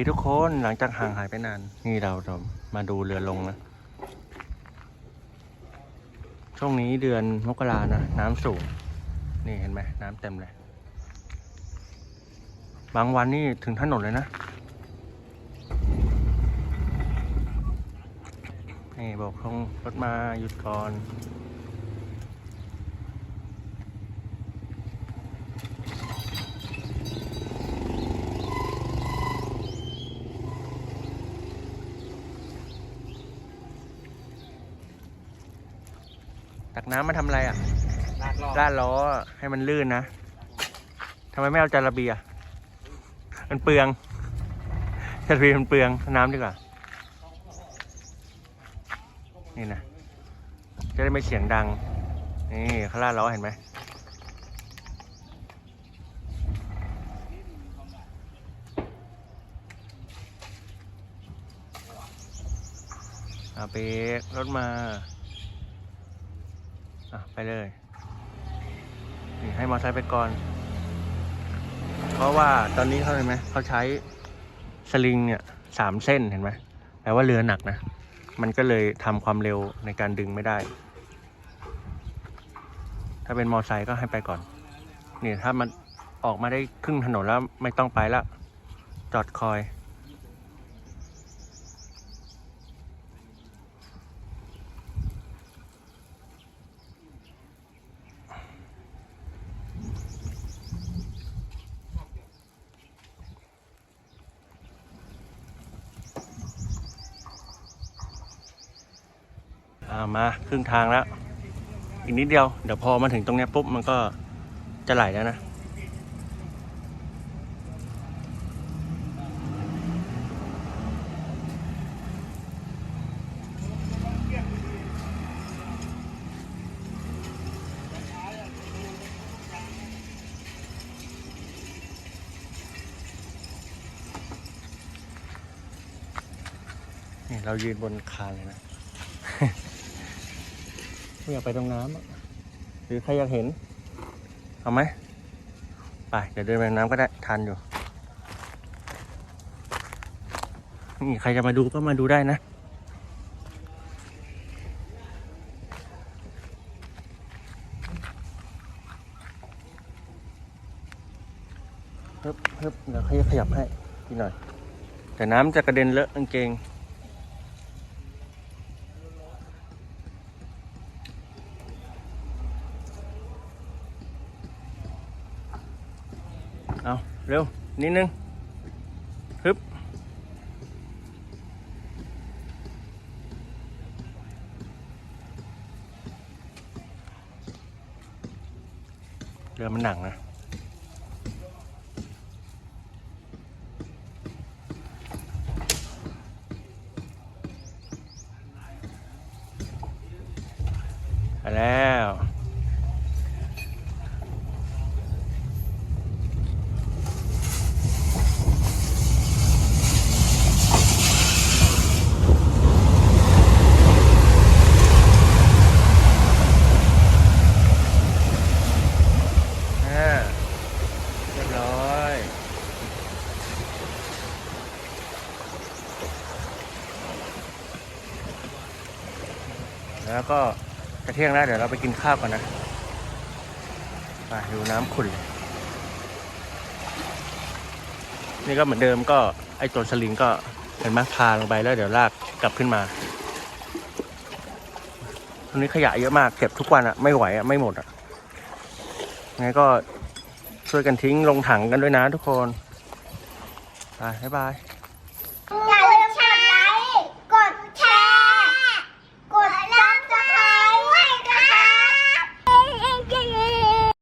ดีทุกคนหลังจากห่างหายไปนาน นี่เราจะมาดูเรือลงนะ ช่วงนี้เดือนมกรานะน้ำสูง นี่เห็นไหมน้ำเต็มเลย บางวันนี่ถึงถนนเลยนะ นี่บอกทงรถมาหยุดก่อน ตักน้ำมาทำอะไรอะลากรอบลาดล้อให้มันลื่นนะทำไมไม่เอาจาระเบียมันเปลืองจาระเบียมันเปลืองเอาน้ำดีกว่า นี่นะ จะได้ไม่เสียงดัง นี่เขาลาดล้อเห็นไหมเอาเบรกรถมา อะ ไปเลยนี่ให้มอไซค์ไปก่อน เพราะว่าตอนนี้เขาเห็นไหมเขาใช้สลิงเนี่ยสามเส้นเห็นไหมแปลว่าเรือหนักนะ มันก็เลยทำความเร็วในการดึงไม่ได้ ถ้าเป็นมอไซค์ก็ให้ไปก่อนนี่ถ้ามันออกมาได้ครึ่งถนนแล้วไม่ต้องไปละจอดคอยามาครึ่งทางแล้ว อีกนิดเดียว เดี๋ยวพอมาถึงตรงนี้ปุ๊บ มันก็จะไหลแล้วนะนี่เรายืนบนคานเลยนะ ไม่อยากไปตรงน้ำอะหรือใครอยากเห็น เอาไหม ไป เดี๋ยวเดินไปน้ำก็ได้ ทันอยู่ นี่ใครจะมาดูก็มาดูได้นะ เฮิบเฮิบเดี๋ยวขยับขยับให้พี่หน่อย แต่น้ำจะกระเด็นเลอะกางเกง เอาเร็ว นิดนึงฮึบเรือมันหนักนะไปแล้ว อ่าเรียบร้อย แล้วก็กระเที่ยงแล้วเดี๋ยวเราไปกินข้าวก่อนนะไปดูน้ำขุ่นเลยนี่ก็เหมือนเดิมก็ไอ้ตัวสลิงก็เห็นไหมพาลงไปแล้วเดี๋ยวลากกลับขึ้นมาตรงนี้ขยะเยอะมากเก็บทุกวันอะไม่ไหวอะไม่หมดอะไงก็ช่วยกันทิ้งลงถังกันด้วยนะทุกคนไปบ๊ายบาย